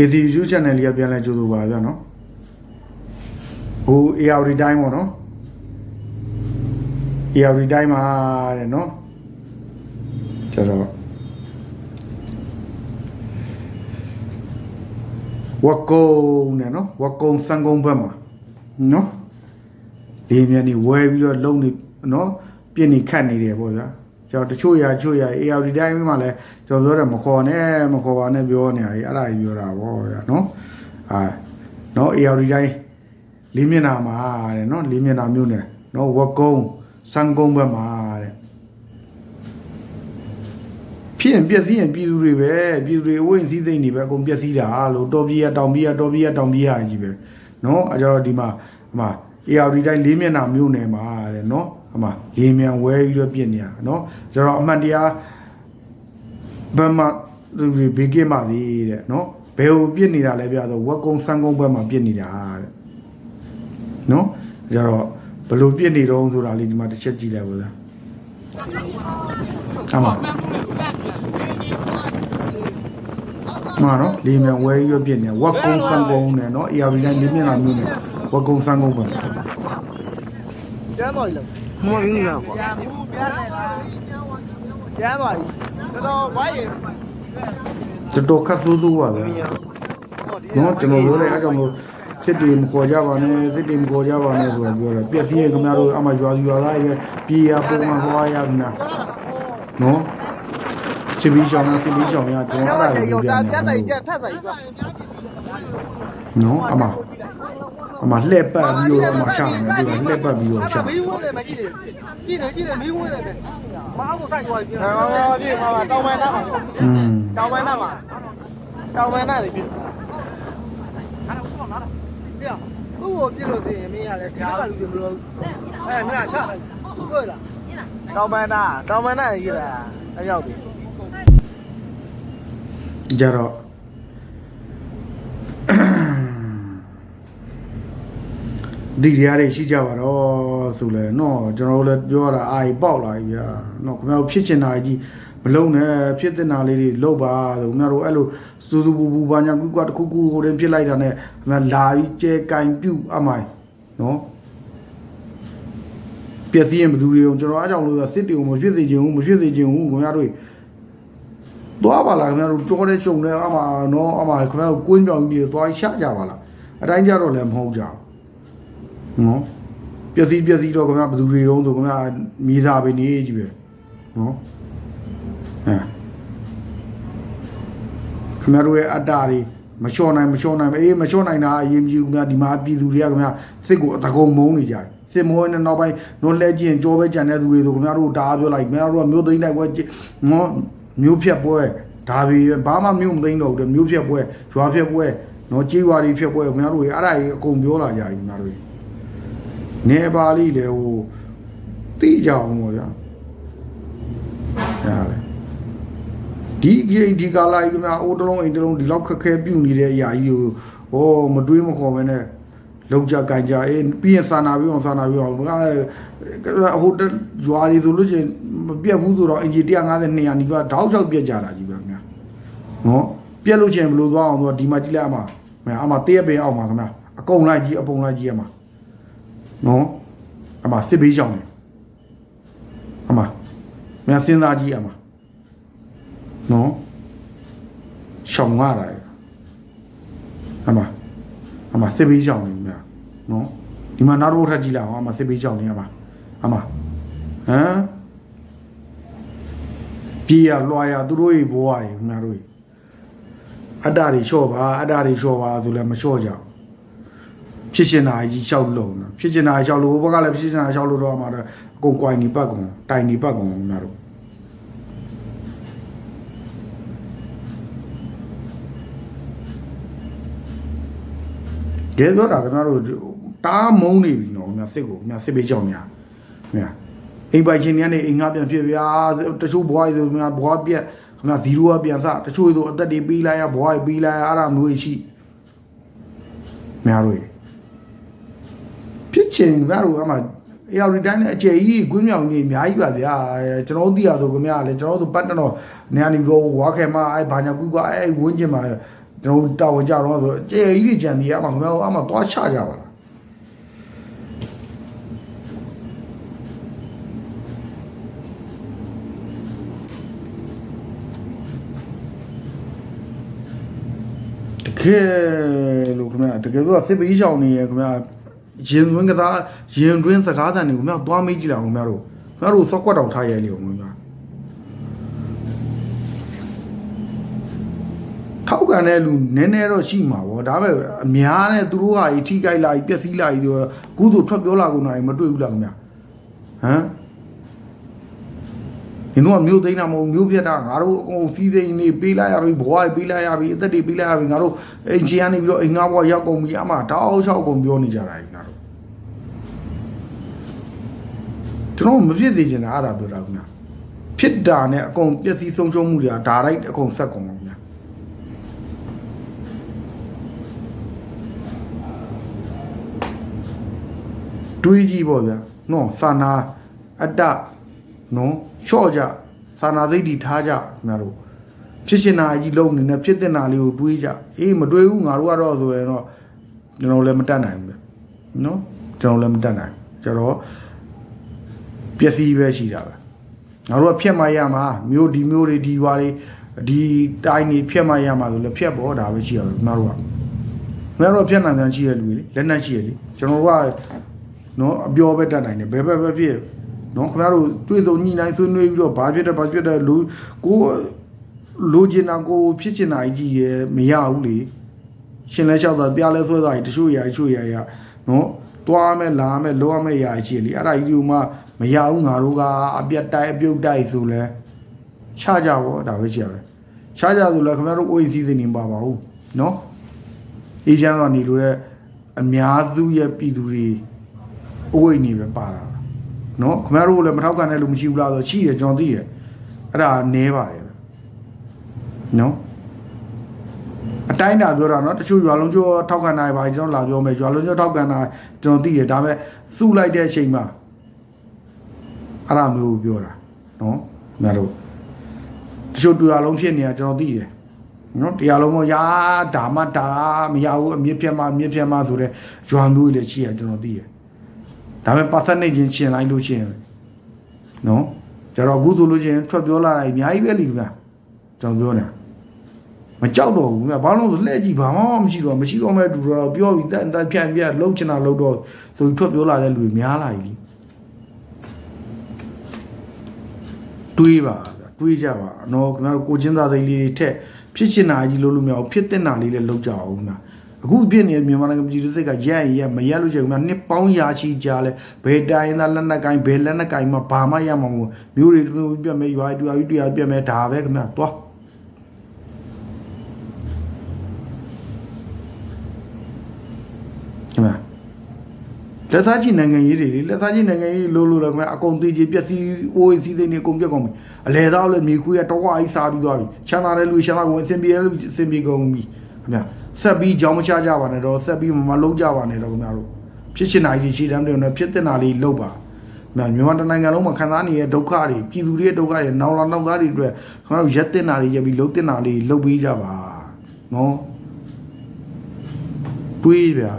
KC YouTube channel လေးကပြန်လဲကြိုးဆိုပါဗျာနော်ဟို AR တိုင်းပေါ့နော် AR တိုင်းမှာတဲ့နော်ကျတော့ဝက်ကုန်းနဲ့နော်ဝက်ကုန်းစံကုန်းဘက်မှာနော်ဒီမြန်နေဝဲပြီးတော့လုံနေနော်ပြင်းနေခတ်နေတယ်ပေါ့ဗျာ ကျွန်တော်တချို့ရာတချို့ရာ AR တိုင်းမှာလည်းကျွန်တော်ပြောတယ်မခေါ်နဲ့မခေါ်ပါနဲ့ပြောနေရည်အဲ့ဒါကြီးပြောတာပေါ့ဗျာနော်အာနော် AR တိုင်းလေးမျက်နှာမှာတဲ့နော်လေးမျက်နှာမျိုးနဲ့နော်ဝက်ကုန်းစံကုန်းဘက်မှာတဲ့ဖြစ်ရင်ပြည့်စည်ရင်ပြည်သူတွေပဲပြည်သူတွေအဝိဉ္စည်းစိတ်နေပဲအကုန်ပြည့်စည်တာလို့တော်ပြေးရတောင်ပြေးရတော်ပြေးရတောင်ပြေးရကြီးပဲနော်အဲကြတော့ဒီမှာဟိုမှာ AR တိုင်းလေးမျက်နှာမျိုးနယ်မှာတဲ့နော်ဟိုမှာလေးမြန်ဝဲပြီးတော့ပြည့်နေရနော်ကျတော့အမှန်တရားဘယ်မှာသူတွေဘေးကင်းပါသေးတဲ့နော်ဘယ်ကိုပြည့်နေတာလဲပြဆိုဝက်ကုန်းစံကုန်းဘက်မှာပြည့်နေတာတဲ့နော်အဲကြတော့ဘယ်လိုပြည့်နေတော့ဆိုတာလေးဒီမှာတစ်ချက်ကြည့်လိုက်ပါလားအမှမနော်လေးမြန်ဝဲရွပြည့်နေဝက်ကုန်းစံကုန်းနဲ့နော် AR တိုင်းလေးမျက်နှာမျိုးနဲ့ ဝက်ကုန်းစံကုန်းဘက်ကျမ်းတော်ကြီးလားမွေးနေလားကွာပြန်ဘူးပြန်နေလားကျမ်းတော်ကြီးတော်တော်ဝိုင်းရင်တော်တော်ခက်ဆိုးဆိုးပါပဲနော်ကျွန်တော်ပြောတယ်အဲကြောင့်မို့စစ်တီမခေါ်ကြပါနဲ့စစ်တီမခေါ်ကြပါနဲ့ဆိုတော့ပြောတယ်ပြက်စီးရင်ခင်ဗျားတို့အမှရွာရွာသားပဲပြေးရပုံမှန်ဟောရမလားနော်ချစ်ပြီးရှောင်းတာစစ်ပြီးရှောင်းရကျွန်တော်အဲ့ဒါကိုပြောပြပြတ်တို နေင်ပြတ်ထက်ဆိုင်ပြတ်နော်အမအမလှည့်ပတ်ပြီးတော့အမရှာမယ်ဒီကလှည့်ပတ်ပြီးတော့ရှာမီးဝန်းနေမကြည့်တယ်ကြည့်တယ်ကြည့်တယ်မီးဝန်းနေပဲမအောင်ကိုတိုက်သွားပြီဟောကြည့်ပါတောင်းပန်းသားမှာอืมတောင်းပန်းသားမှာတောင်းပန်းသားတွေပြည့်ပြသူ့ကိုပြစ်လို့သိရင်မင်းရတယ်ဒီကလူတွေမလို့အဲမင်းကချတွေ့လားတောင်းပန်းသားတောင်းပန်းသားရေးတာအရောက်ပြီကြတော့ ဒီရရရှိကြပါတော့ဆိုလဲနော်ကျွန်တော်တို့လည်းပြောတာအာကြီးပေါက်လာပြီဗျာနော်ခင်ဗျားတို့ဖြစ်ချင်တာကြီးမလုံးနဲ့ဖြစ်တဲ့နာလေးတွေလုပ်ပါဆိုခင်ဗျားတို့အဲ့လိုစူးစူးပူပူဘာညာကူကွာတခုခုဟိုတင်ဖြစ်လိုက်တာနဲ့ခင်ဗျားလာပြီးကျဲကင်ပြုတ်အမိုင်နော်ပြည့်စည်ရင်ဘယ်သူတွေအောင်ကျွန်တော်အားကြောင့်လို့ဆိုစစ်တေုံမဖြစ်စေချင်ဘူးမဖြစ်စေချင်ဘူးခင်ဗျားတို့သွားပါလားခင်ဗျားတို့ကြောတဲ့ရှုံနဲ့အမနော်အမခင်ဗျားတို့ကွင်းပြောင်ကြီးတွေသွားရှာကြပါလားအတိုင်းကြတော့လည်းမဟုတ်ကြဘူး နော်ပျက်စီးပျက်စီးတော့ခင်ဗျားဘယ်သူတွေတုံးဆိုခင်ဗျားမိသားပဲနေကြီးပဲနော်အဲခင်ဗျားတို့ရဲ့အတ္တတွေမလျှော့နိုင်မလျှော့နိုင်အေးမလျှော့နိုင်တာအရင်မြူခင်ဗျာဒီမှာပြည်သူတွေကခင်ဗျာစစ်ကိုအတကုံမုန်းနေကြတယ်စစ်မိုးနဲ့နောက်ပိုင်းနော်လဲကြည့်ရင်ကြောပဲကြံတဲ့သူတွေဆိုခင်ဗျားတို့ဒါပြောလိုက်ခင်ဗျားတို့ကမျိုးသိန်းတိုက်ပွဲနော်မျိုးဖြတ်ပွဲဒါပေဘာမှမျိုးမသိတော့ဘူးမျိုးဖြတ်ပွဲရွာဖြတ်ပွဲနော်ကြေးဝါဒီဖြတ်ပွဲခင်ဗျားတို့အဲ့ဒါကြီးအကုန်ပြောလာကြပြီခင်ဗျားတို့ နေပါလိလေဟိုတိကြအောင်ပေါ့ဗျာဟာလေဒီကြီးဒီကာလာကြီးခင်ဗျာအိုးတလုံးအိမ်တလုံးဒီလောက်ခက်ခဲပြုတ်နေတဲ့အရာကြီးကိုဟောမတွေးမခေါ်ပဲနဲ့လောက်ကြကန်ကြအေးပြီးရင်စာနာပြီးအောင်စာနာပြီးအောင်ငါဟိုရွာတွေဆိုလို့ချင်းမပြတ်ဘူးဆိုတော့အင်ဂျီ150 200နီးပါးတောက်ချောက်ပြတ်ကြတာကြီးပဲခင်ဗျာနော်ပြတ်လို့ချင်းဘယ်လိုသွားအောင်ဆိုတော့ဒီမှာကြည့်လိုက်အမမအမတည့်ရပင်အောင်ပါခင်ဗျာအကုန်လိုက်ကြီးအပုံလိုက်ကြီးအမ နော်အမစစ်ဘေးရှောင်းနေအမမင်းစဉ်းစားကြည့်အမနော်ရှောင်းရတာအမအမစစ်ဘေးရှောင်းနေခင်ဗျာနော်ဒီမှာနောက်တစ်ခုထပ်ကြည့်လိုက်အောင်အမစစ်ဘေးရှောင်းနေအမအမဟမ်ပြေးရလွှာရသူတို့ရဲ့ဘဝတွေခင်ဗျားတို့ရဲ့အတ္တတွေလျှော့ပါအတ္တတွေလျှော့ပါဆိုလည်းမလျှော့ကြဘူး ဖြစ်ရှင်တာကြီးလျှောက်လုံးနော်ဖြစ်ရှင်တာလျှောက်လို့ဘက်ကလည်းဖြစ်ရှင်တာလျှောက်လို့တော့အမှာတော့အကုန်ကွိုင်နေပတ်ကုန်တိုင်နေပတ်ကုန်ခင်ဗျားတို့ကဲတော့တာခင်ဗျားတို့တားမုန်းနေပြီနော်ခင်ဗျာစစ်ကိုခင်ဗျာစစ်ပေးကြောင်များခင်ဗျာအိမ်ပိုင်ရှင်တွေကနေအိမ်ငါပြန်ဖြစ်ဗျာတချို့ဘွားတွေဆိုခင်ဗျာဘွားပြက်ခင်ဗျာဇီရိုကပြန်စတချို့ဆိုအသက်တွေပေးလိုက်ရဘွားတွေပေးလိုက်ရအဲ့ဒါမျိုးရှိများတို့ ဖြစ်ချင်ခင်ဗျာတို့အမှအေယာရီတိုင်းနဲ့အကျယ်ကြီးကွင်းမြောင်ကြီးအများကြီးပါဗျာကျွန်တော်တို့သိရဆိုခင်ဗျာလေကျွန်တော်တို့ပတ်တော့နေရာနေပြီးဝါခဲမအဲဘာညာကူကအဲဝင်းကျင်မှာကျွန်တော်တို့တာဝန်ကြတော့ဆိုကြဲကြီးတွေကြံနေရမှာခင်ဗျားတို့အမှသွားချကြပါလားတကယ်လို့ခင်ဗျာတကယ်လို့စစ်ပီးချောင်းနေရခင်ဗျာ ရင်သွင်းကစားရင်သွင်းစကားတန်တွေကိုခင်ဗျာသွားမေးကြည့်လိုက်အောင်ခင်ဗျားတို့ခင်ဗျားတို့စော့ကွက်တောင်ထားရဲလေအောင်ခင်ဗျာထောက်ကန်တဲ့လူနည်းနည်းတော့ရှိမှာဗောဒါပေမဲ့အများနဲ့သူတို့ဟာအထိကြိုက်လာပြီးပျက်စီးလာပြီးတော့ကုသိုလ်ထွက်ပြောလာကုန်တာမတွေ့ဘူးလားခင်ဗျာဟမ် ဒီတော့မျိုးသိမ်းတာမဟုတ်မျိုးပြတ်တာငါတို့အကုန်စီးသိမ်းနေပေးလိုက်ရပြီဘွားပေးလိုက်ရပြီအသက်တွေပေးလိုက်ရပြီငါတို့အိမ်ချီကနေပြီးတော့အိမ်ငါးဘွားရောက်ကုန်ပြီအမှတောက်လျှောက်ကုန်ပြောနေကြတာကြီးငါတို့ကျွန်တော်မဖြစ်စေချင်တာအဲ့ဒါပြောတာခင်ဗျာဖြစ်တာနဲ့အကုန်ပျက်စီးဆုံးရှုံးမှုတွေကဒါလိုက်အကုန်ဆက်ကုန်ပါခင်ဗျာတွေးကြည့်ပေါ့ဗျာနော်စာနာအတ္တ နော်လျှော့ကြစာနာသိတ္တိထားကြခင်ဗျားတို့ဖြစ်ရှင်နာကြီးလုံးနေနဲ့ဖြစ်တဲ့နာလေးကိုတွေးကြအေးမတွေးဘူးငါတို့ကတော့ဆိုရင်တော့ကျွန်တော်လည်းမတတ်နိုင်ဘူးဗျနော်ကျွန်တော်လည်းမတတ်နိုင်ဘူးကျတော့ပျက်စီးပဲရှိတာပဲငါတို့ကဖြတ်မရမှာမျိုးဒီမျိုးတွေဒီွားတွေဒီတိုင်းတွေဖြတ်မရမှာဆိုလည်းဖြတ်ပေါ်ဒါပဲရှိရပဲငါတို့ကငါတို့ဖြတ်နိုင်တဲ့ရှိရလူတွေလေလက်နက်ရှိရလေကျွန်တော်တို့ကနော်အပြောပဲတတ်နိုင်တယ်ဘယ်ဘက်ပဲဖြစ် နော်ခင်ဗျားတို့တွေ့ဆုံညှိနှိုင်းဆွေးနွေးပြီးတော့ဘာဖြစ်တယ်ဘာဖြစ်တယ်လူကိုလိုချင်တာကိုဖြစ်ချင်တာကြီးရမရဘူးလေရှင်လဲလျှောက်တာပြလဲဆွဲတာကြီးတချို့ရာတချို့ရာရနော်တွားမယ်လာမယ်လောရမယ်ရာရှိလေအဲ့ဒါကြီးဒီမှမရဘူးငါတို့ကအပြတ်တိုက်အပြုတ်တိုက်ဆိုလဲချကြပါဒါပဲရှိရပဲချကြဆိုလဲခင်ဗျားတို့အိုးစီစဉ်နေပါပါဘူးနော်အေဂျင့်ကနေလို့တဲ့အများစုရဲ့ပြည်သူတွေအဝိတ်နေပဲပါတာ နော်ခမရတို့လည်းမထောက်ခံတဲ့လူမရှိဘူးလားဆိုရှိတယ်ကျွန်တော်သိတယ်အဲ့ဒါနဲပါတယ်နော်အတိုင်းတာပြောတာနော်တချို့ရွာလုံးကျော်ထောက်ခံနိုင်ပါကျွန်တော်လာပြောမယ်ရွာလုံးကျော်ထောက်ခံနိုင်ကျွန်တော်သိတယ်ဒါပေမဲ့စုလိုက်တဲ့အချိန်မှာအဲ့ဒါမျိုးပြောတာနော်ခမရတို့တချို့ရွာလုံးဖြစ်နေတာကျွန်တော်သိတယ်နော်တရားလုံးမရာဒါမှဒါမရဘူးအမြင့်ပြတ်မှအမြင့်ပြတ်မှဆိုတဲ့ရွာမျိုးတွေလည်းရှိရကျွန်တော်သိတယ် ဒါပေမဲ့ percentage ချင်းရှင်းလိုက်လို့ရှင်းနော်ကျတော့အခုဆိုလို့ချင်းထွက်ပြောလာတာအများကြီးပဲလीဗျာကျွန်တော်ပြောနေတာမကြောက်တော့ဘူးဗျာဘာလို့လဲဆိုလှည့်ကြည့်ဘာမှမရှိတော့မရှိတော့မဲ့တူတော့ပြောပြီးတန်တန်ဖြန့်ပြလှုပ်ချင်တာလှုပ်တော့ဆိုပြီးထွက်ပြောလာတဲ့လူတွေများလာပြီတွေးပါဗျာတွေးကြပါနော်ခင်ဗျားတို့ကိုချင်းသားသိန်းလေးတွေထက်ဖြစ်ချင်တာကြီးလို့လို့မရဘူးဖြစ်တဲ့နာလေးလည်းလှုပ်ကြအောင်ဗျာ အခုဖြစ်နေတဲ့မြန်မာနိုင်ငံပြည်သူစိတ်ကရက်ရက်မရက်လို့ရှိရင်ခင်ဗျာနှစ်ပေါင်းရာချီကြာလဲဘယ်တိုင်းသားလက်နက်ကိုင်းဘယ်လက်နက်ကိုင်းမှာဘာမှရမှာမဟုတ်မျိုးတွေမျိုးပြတ်မဲ့ရွာတူရွာတူရွာပြတ်မဲ့ဒါပဲခင်ဗျာသွားခင်ဗျာလက်သားကြီးနိုင်ငံရေးတွေလေလက်သားကြီးနိုင်ငံရေးလို့လို့လည်းခင်ဗျာအကုန်သေးကြီးပျက်စီးအိုးစီးသိနေအကုန်ပြတ်ကုန်ပြီအလဲသားလည်းမြေခွေးကတော့ဝါကြီးစားပြီးသွားပြီချမ်းသာတဲ့လူချမ်းသာကုန်အစင်ပြေတဲ့လူအစင်ပြေကုန်ပြီခင်ဗျာ ဆက်ပြီးကြောင်းမချကြပါနဲ့တော့ဆက်ပြီးမမလုံးကြပါနဲ့တော့ခင်ဗျာတို့ဖြစ်ချင်တာကြီးရှိတမ်းတယ်နော်ဖြစ်တဲ့နာလေးလုပ်ပါမြန်မြန်မာတနိုင်ငံလုံးမှာခံစားနေတဲ့ဒုက္ခတွေပြည်သူတွေရဲ့ဒုက္ခတွေနောင်လာနောက်သားတွေအတွက်ခင်ဗျာတို့ရက်တင်တာတွေရက်ပြီးလုံးတင်တာလေးလုပ်ပေးကြပါနော်တွေးဗျာ